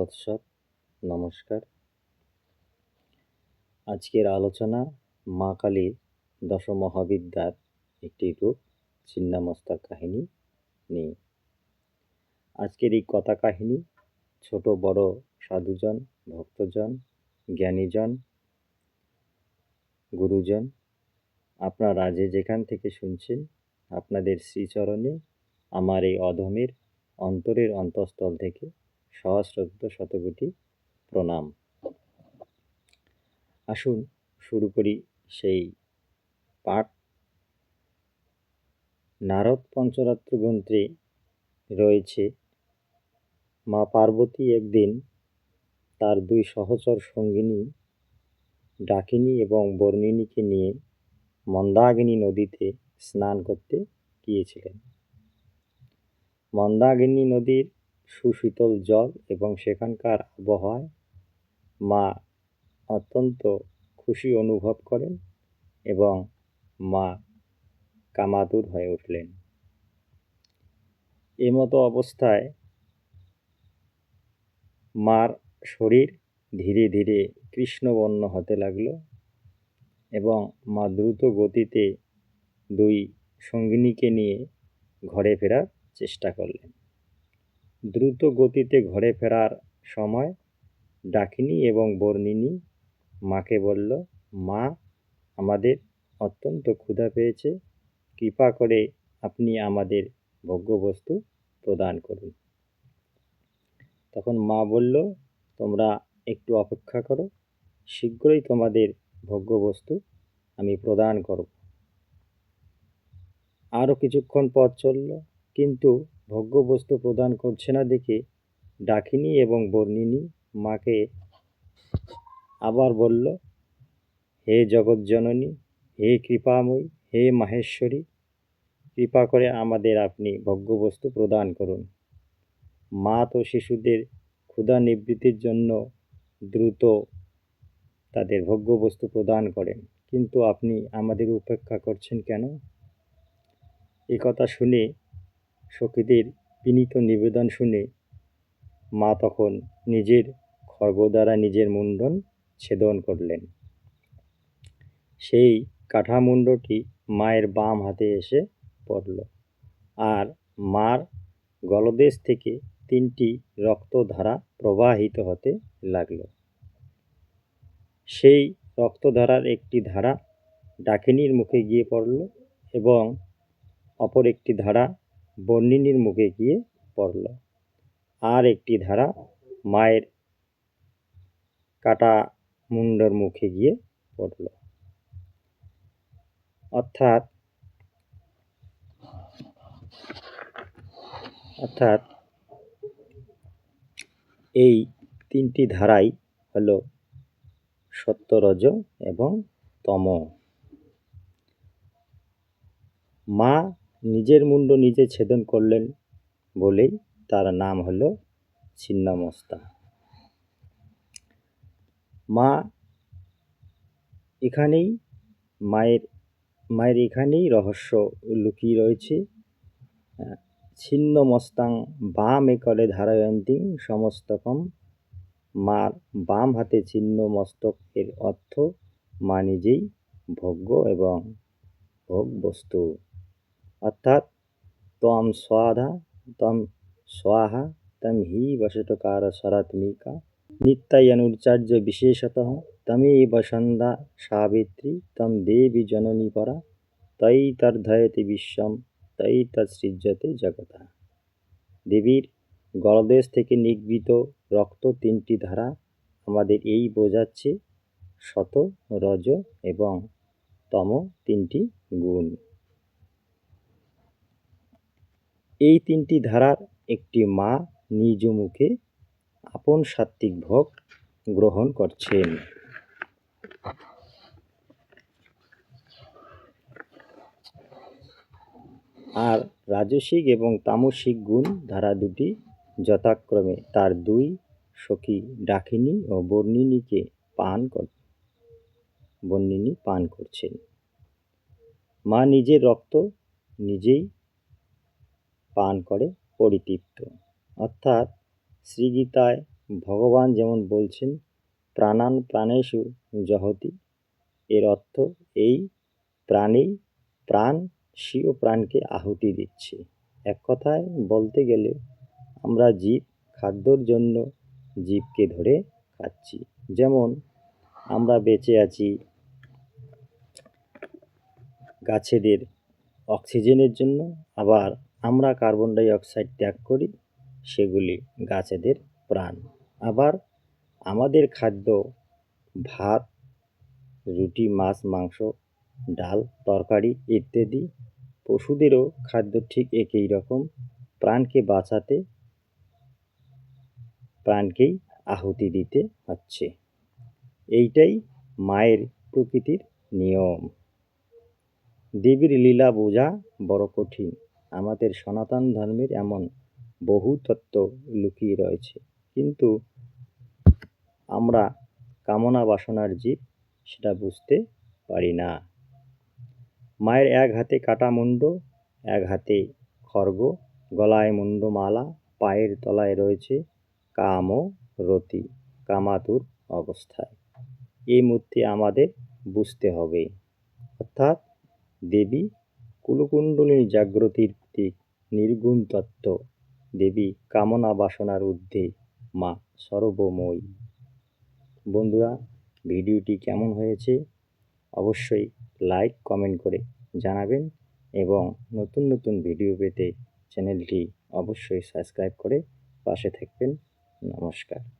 তৎসৎ নমস্কার। আজকের আলোচনা মা কালীর দশমহাবিদ্যার একটি রূপ ছিন্নামস্তার কাহিনী নিয়ে। আজকের এই কথা কাহিনী, ছোট, বড়, সাধুজন, ভক্তজন, জ্ঞানীজন, গুরুজন, আপনারা যে যেখান থেকে শুনছেন, আপনাদের শ্রীচরণে, আমার এই অধমের অন্তরের অন্তঃস্থল থেকে সহস্রদ্ধ শতকোটি প্রণাম। আসুন শুরু করি সেই পাঠ। নারদ পঞ্চরাত্র গ্রন্থে রয়েছে, মা পার্বতী একদিন তার দুই সহচর সঙ্গিনী ডাকিনী এবং বর্ণিনীকে নিয়ে মন্দাগিনী নদীতে স্নান করতে গিয়েছিলেন। মন্দাগিনী নদীর সুশীতল জল এবং সেখানকার আবহাওয়ায় মা অত্যন্ত খুশি অনুভব করেন এবং মা কামাতুর হয়ে উঠলেন। এমতো অবস্থায় মার শরীর ধীরে ধীরে কৃষ্ণবর্ণ হতে লাগল এবং মা দ্রুত গতিতে দুই সঙ্গিনীকে নিয়ে ঘরে ফেরার চেষ্টা করলেন। দ্রুত গতিতে ঘরে ফেরার সময় ডাকিনী এবং বর্ণিনী মাকে বলল, মা, আমাদের অত্যন্ত ক্ষুধা পেয়েছে। কৃপা করে আপনি আমাদের ভোগ্যবস্তু প্রদান করুন। তখন মা বলল, তোমরা একটু অপেক্ষা করো। শীঘ্রই তোমাদের ভোগ্যবস্তু আমি প্রদান করব। আরও কিছুক্ষণ পথ চলল, কিন্তু ভোগ্যবস্তু প্রদান করছে না দেখে ডাকিনী এবং বর্ণিনী মাকে আবার বলল, হে জগৎজননী, হে কৃপাময়ী, হে মাহেশ্বরী, কৃপা করে আমাদের আপনি ভোগ্যবস্তু প্রদান করুন। মা তো শিশুদের ক্ষুধা নিবৃত্তির জন্য দ্রুত তাদের ভোগ্যবস্তু প্রদান করেন, কিন্তু আপনি আমাদের উপেক্ষা করছেন কেন? এ কথা শুনে সখীদের বিনীত নিবেদন শুনে মা তখন নিজের খর্গ দ্বারা নিজের মুন্ডন ছেদন করলেন। সেই কাঠামুণ্ডটি মায়ের বাম হাতে এসে পড়ল আর মার গলদেশ থেকে তিনটি রক্তধারা প্রবাহিত হতে লাগল। সেই রক্তধারার একটি ধারা ডাকিনীর মুখে গিয়ে পড়ল এবং অপর একটি ধারা বর্ণিনীর মুখে গিয়ে পড়ল। আর একটি ধারা মায়ের কাটা মুন্ডর মুখে গিয়ে পড়ল। অর্থাৎ অর্থাৎ এই তিনটি ধারাই হলো সত্যরজ এবং তম। মা নিজের মুন্ড নিজে ছেদন করলেন বলেই তার নাম হলো ছিন্নমস্তা। মা এখানেই, মায়ের মায়ের এখানেই রহস্য লুকিয়ে রয়েছে। ছিন্নমস্তাং বাম একলে ধারয়ন্তী সমস্তকম। মার বাম হাতে ছিন্ন মস্তকের অর্থ মা নিজেই ভোগ্য এবং ভোগ বস্তু অর্থাৎ ত্বম স্বাধা তম স্বাহা তম হি বসটকার সরাত্মিকা নিত্যায়নুর্চার্য বিশেষত তমেব সন্ধ্যা সাবিত্রী তম দেবী জননী পরা তৈ তর্ধয়তি বিশ্বম তৈ তৎসৃজ্যতে জগতা দেবীর গলদেশ থেকে নিগৃহীত রক্ত তিনটি ধারা আমাদের এই বোঝাচ্ছে শত, রজ এবং তম তিনটি গুণ। এই তিনটি ধারার একটি মা নিজ মুখে আপন সাত্ত্বিক ভোগ গ্রহণ করছেন। আর রাজসিক এবং তামসিক গুণ ধারা দুটি যথাক্রমে তার দুই সখী ডাকিনী ও বর্ণিনীকে পান কর বর্ণিনী পান করছেন। মা নিজের রক্ত নিজেই পান করে পরিতৃপ্ত। অর্থাৎ শ্রীগীতায় ভগবান যেমন বলছেন, প্রাণান প্রাণেষু জহতি। এর অর্থ এই প্রাণী প্রাণ স্বীয় প্রাণকে আহুতি দিচ্ছে। এক কথায় বলতে গেলে আমরা জীব খাদ্যর জন্য জীবকে ধরে খাচ্ছি। যেমন আমরা বেঁচে আছি, গাছেদের অক্সিজেনের জন্য, আবার আমরা কার্বন ডাই অক্সাইড ত্যাগ করি, সেগুলি গাছেদের প্রাণ। আবার আমাদের খাদ্য, ভাত, রুটি, মাছ, মাংস, ডাল, তরকারি ইত্যাদি পশুদেরও খাদ্য ঠিক একই রকম প্রাণকে বাঁচাতে, প্রাণকেই আহুতি দিতে হচ্ছে। এইটাই মায়ের প্রকৃতির নিয়ম। দেবীর লীলা বোঝা বড় কঠিন। আমাদের সনাতন ধর্মের এমন বহু তত্ত্ব লুকিয়ে রয়েছে। কিন্তু আমরা কামনা বাসনার জীব সেটা বুঝতে পারি না। মায়ের এক হাতে কাটা মুন্ড, এক হাতে খর্গ, গলায় মুন্ডমালা পায়ের তলায় রয়েছে কাম ও রতি, কামাতুর অবস্থায়। এই মূর্তি আমাদের বুঝতে হবে। অর্থাৎ দেবী কুলকুণ্ডলিনী জাগ্রতির প্রতীক নির্গুণ তত্ত্ব, দেবী কামনা বাসনার ঊর্ধ্বে মা সর্বময়ী। বন্ধুরা, ভিডিওটি কেমন হয়েছে? অবশ্যই লাইক, কমেন্ট করে জানাবেন এবং নতুন নতুন ভিডিও পেতে চ্যানেলটি অবশ্যই সাবস্ক্রাইব করে পাশে থাকবেন। নমস্কার।